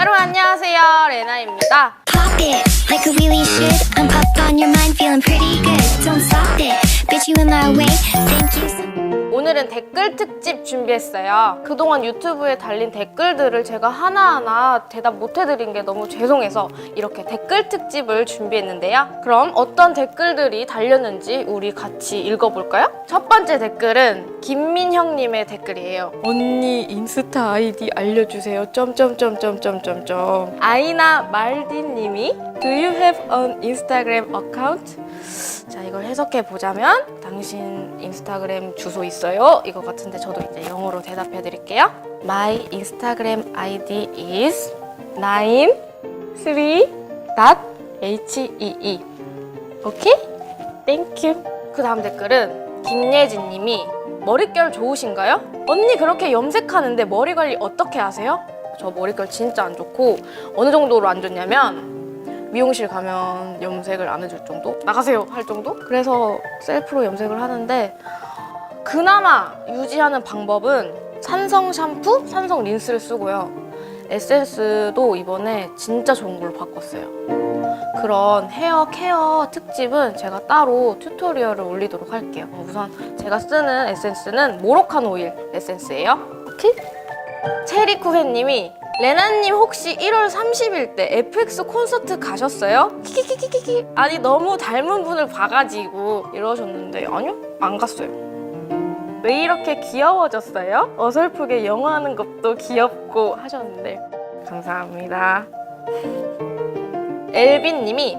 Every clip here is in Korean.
여러분 안녕하세요 레나입니다 Pop it like a really should. I'm up on your mind, feeling pretty good. Don't stop it, bitch. You in my way. Thank you. 오늘은 댓글 특집 준비했어요. 그동안 유튜브에 달린 댓글들을 제가 하나하나 대답 못 해드린 게 너무 죄송해서 이렇게 댓글 특집을 준비했는데요. 그럼 어떤 댓글들이 달렸는지 우리 같이 읽어볼까요? 첫 번째 댓글은 김민형님의 댓글이에요. 언니 인스타 아이디 알려주세요. 점점점점점점점. 아이나 말디님이 Do you have an Instagram account? 자 이걸 해석해 보자면 당신 인스타그램 주소 있어요? 이거 같은데 저도 이제 영어로 대답해 드릴게요. My Instagram ID is 93.hee 오케이? 땡큐. 그 다음 댓글은 김예진 님이 머릿결 좋으신가요? 언니 그렇게 염색하는데 머리 관리 어떻게 하세요? 저 머릿결 진짜 안 좋고 어느 정도로 안 좋냐면 미용실 가면 염색을 안 해줄 정도? 나가세요 할 정도? 그래서 셀프로 염색을 하는데 그나마 유지하는 방법은 산성 샴푸, 산성 린스를 쓰고요. 에센스도 이번에 진짜 좋은 걸로 바꿨어요. 그런 헤어 케어 특집은 제가 따로 튜토리얼을 올리도록 할게요. 우선 제가 쓰는 에센스는 모로칸 오일 에센스예요. 오케이? 체리쿠헤님이 레나님 혹시 1월 30일 때 FX 콘서트 가셨어요? 키키키키키키 아니 너무 닮은 분을 봐가지고 이러셨는데 아니요 안 갔어요 왜 이렇게 귀여워졌어요? 어설프게 영화하는 것도 귀엽고 하셨는데 감사합니다 엘빈님이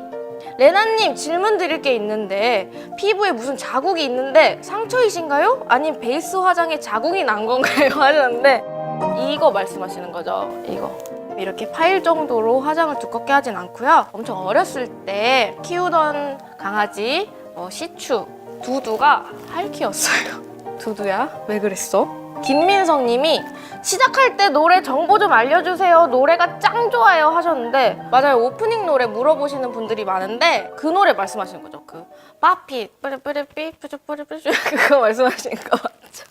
레나님 질문 드릴 게 있는데 피부에 무슨 자국이 있는데 상처이신가요? 아님 베이스 화장에 자국이 난 건가요? 하셨는데 이거 말씀하시는 거죠. 이거. 이렇게 파일 정도로 화장을 두껍게 하진 않고요. 엄청 어렸을 때 키우던 강아지 어, 시추 두두가 할키였어요. 두두야 왜 그랬어? 김민성 님이 시작할 때 노래 정보 좀 알려주세요. 노래가 짱 좋아요 하셨는데 맞아요. 오프닝 노래 물어보시는 분들이 많은데 그 노래 말씀하시는 거죠. 그 빠피 뿌리뿌리삐 뿌리뿌리뿌리 그거 말씀하시는 거 맞죠?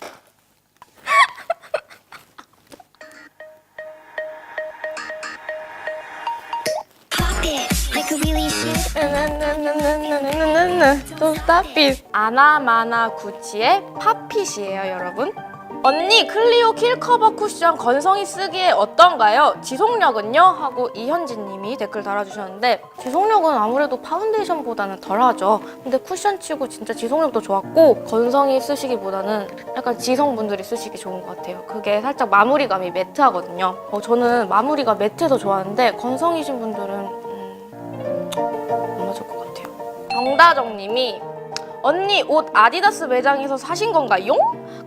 또 스타핏 아나마나 구치의 팝핏이에요 여러분 언니 클리오 킬 커버 쿠션 건성이 쓰기에 어떤가요? 지속력은요? 하고 이현진님이 댓글 달아주셨는데 지속력은 아무래도 파운데이션보다는 덜하죠 근데 쿠션 치고 진짜 지속력도 좋았고 건성이 쓰시기보다는 약간 지성분들이 쓰시기 좋은 것 같아요 그게 살짝 마무리감이 매트하거든요 어, 저는 마무리가 매트해서 좋아하는데 건성이신 분들은 정다정님이 언니 옷 아디다스 매장에서 사신 건가요?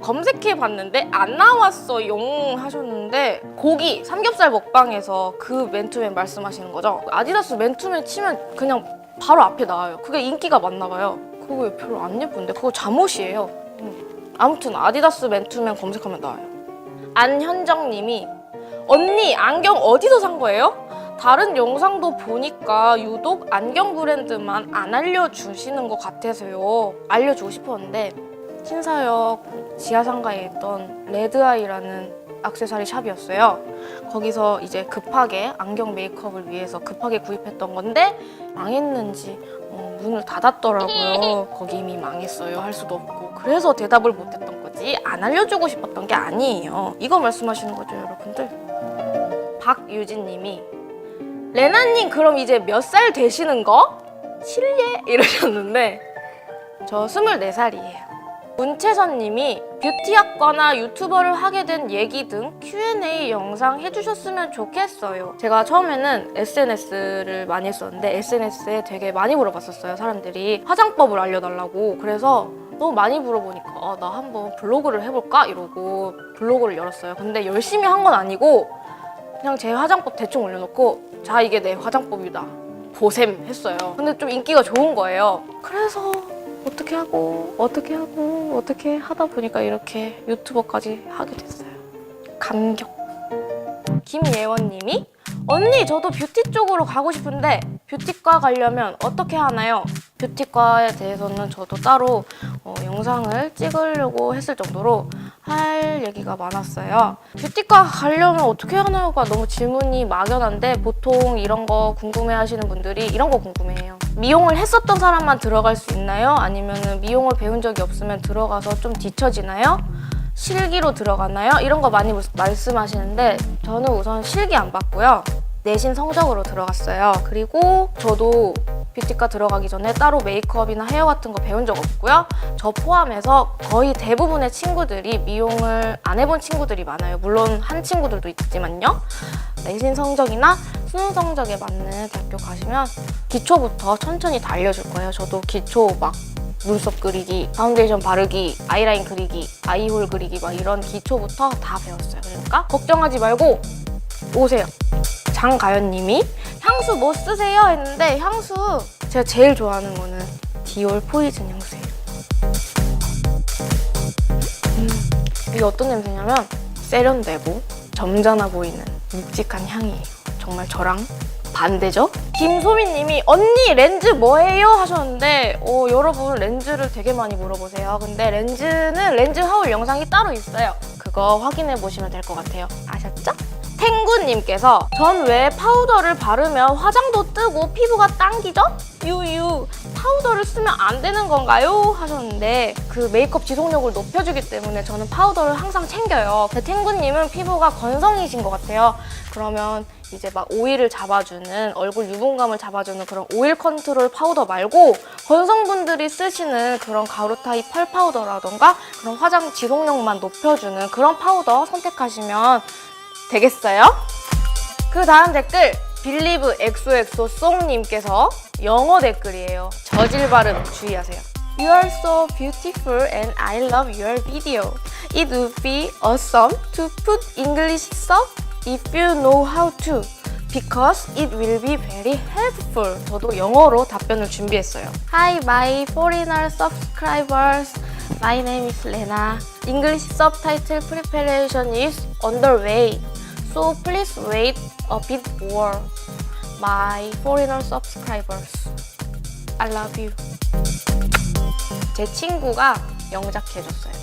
검색해 봤는데 안 나왔어요 하셨는데 고기 삼겹살 먹방에서 그 맨투맨 말씀하시는 거죠? 아디다스 맨투맨 치면 그냥 바로 앞에 나와요. 그게 인기가 많나 봐요. 그거 별로 안 예쁜데 그거 잠옷이에요. 음. 아무튼 아디다스 맨투맨 검색하면 나와요. 안현정님이 언니 안경 어디서 산 거예요? 다른 영상도 보니까 유독 안경 브랜드만 안 알려주시는 것 같아서요. 알려주고 싶었는데 신사역 지하상가에 있던 레드아이라는 액세서리 샵이었어요. 거기서 이제 급하게 안경 메이크업을 위해서 급하게 구입했던 건데 망했는지 어, 문을 닫았더라고요. 거기 이미 망했어요. 할 수도 없고. 그래서 대답을 못했던 거지. 안 알려주고 싶었던 게 아니에요. 이거 말씀하시는 거죠, 여러분들? 박유진 님이 레나님 그럼 이제 몇 살 되시는 거? 실례 이러셨는데 저 24살이에요. 문채선님이 뷰티학과나 유튜버를 하게 된 얘기 등 Q&A 영상 해주셨으면 좋겠어요. 제가 처음에는 SNS를 많이 했었는데 SNS에 되게 많이 물어봤었어요. 사람들이 화장법을 알려달라고. 그래서 너무 많이 물어보니까 아, 나 한번 블로그를 해볼까 이러고 블로그를 열었어요. 근데 열심히 한 건 아니고 그냥 제 화장법 대충 올려놓고 자 이게 내 화장법이다. 보셈 했어요. 근데 좀 인기가 좋은 거예요. 그래서 어떻게 하고 어떻게 하고 어떻게 하다 보니까 이렇게 유튜버까지 하게 됐어요. 감격. 김예원님이 언니 저도 뷰티 쪽으로 가고 싶은데 뷰티과 가려면 어떻게 하나요? 뷰티과에 대해서는 저도 따로 어, 영상을 찍으려고 했을 정도로 할 얘기가 많았어요. 뷰티과 가려면 어떻게 하나요가 너무 질문이 막연한데 보통 이런 거 궁금해 하시는 분들이 이런 거 궁금해해요. 미용을 했었던 사람만 들어갈 수 있나요? 아니면 미용을 배운 적이 없으면 들어가서 좀 뒤처지나요? 실기로 들어가나요? 이런 거 많이 말씀하시는데 저는 우선 실기 안 받고요. 내신 성적으로 들어갔어요. 그리고 저도 뷰티과 들어가기 전에 따로 메이크업이나 헤어 같은 거 배운 적 없고요. 저 포함해서 거의 대부분의 친구들이 미용을 안 해본 친구들이 많아요. 물론 한 친구들도 있지만요. 내신 성적이나 수능 성적에 맞는 대학교 가시면 기초부터 천천히 다 알려줄 거예요. 저도 기초 막 눈썹 그리기, 파운데이션 바르기, 아이라인 그리기, 아이홀 그리기 막 이런 기초부터 다 배웠어요. 그러니까 걱정하지 말고 오세요. 장가연님이 향수 뭐 쓰세요? 했는데 향수 제가 제일 좋아하는 거는 디올 포이즌 향수예요. 음, 이게 어떤 냄새냐면 세련되고 점잖아 보이는 묵직한 향이에요. 정말 저랑 반대죠? 김소민님이 언니 렌즈 뭐예요? 하셨는데 어, 여러분 렌즈를 되게 많이 물어보세요. 근데 렌즈는 렌즈 하울 영상이 따로 있어요. 그거 확인해 보시면 될 것 같아요. 아셨죠? 탱구님께서 전 왜 파우더를 바르면 화장도 뜨고 피부가 당기죠? 유유 파우더를 쓰면 안 되는 건가요? 하셨는데 그 메이크업 지속력을 높여주기 때문에 저는 파우더를 항상 챙겨요. 탱구님은 피부가 건성이신 것 같아요. 그러면 이제 막 오일을 잡아주는 얼굴 유분감을 잡아주는 그런 오일 컨트롤 파우더 말고 건성분들이 쓰시는 그런 가루 타입 펄 파우더라던가 그런 화장 지속력만 높여주는 그런 파우더 선택하시면 되겠어요? 그 다음 댓글 빌리브 엑소엑소 송님께서 영어 댓글이에요. 저질 발음 주의하세요. You are so beautiful and I love your video. It would be awesome to put English sub if you know how to. Because it will be very helpful. 저도 영어로 답변을 준비했어요. Hi, my foreigner subscribers. My name is Lena. English subtitle preparation is underway. So please wait a bit more. My foreigner subscribers. I love you. 제 친구가 영작해줬어요.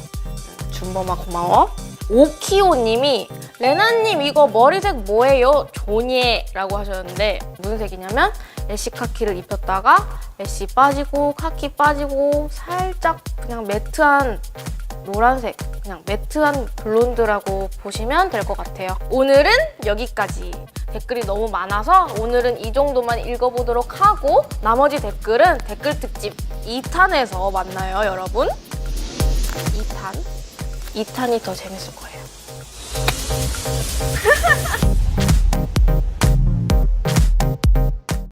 준범아 고마워. 오키오님이 레나님 이거 머리색 뭐예요? 조니에라고 하셨는데 무슨 색이냐면 애쉬 카키를 입혔다가 애쉬 빠지고 카키 빠지고 살짝 그냥 매트한 노란색 그냥 매트한 블론드라고 보시면 될 것 같아요. 오늘은 여기까지. 댓글이 너무 많아서 오늘은 이 정도만 읽어보도록 하고 나머지 댓글은 댓글 특집 2탄에서 만나요, 여러분. 2탄. 2탄이 더 재밌을 거예요.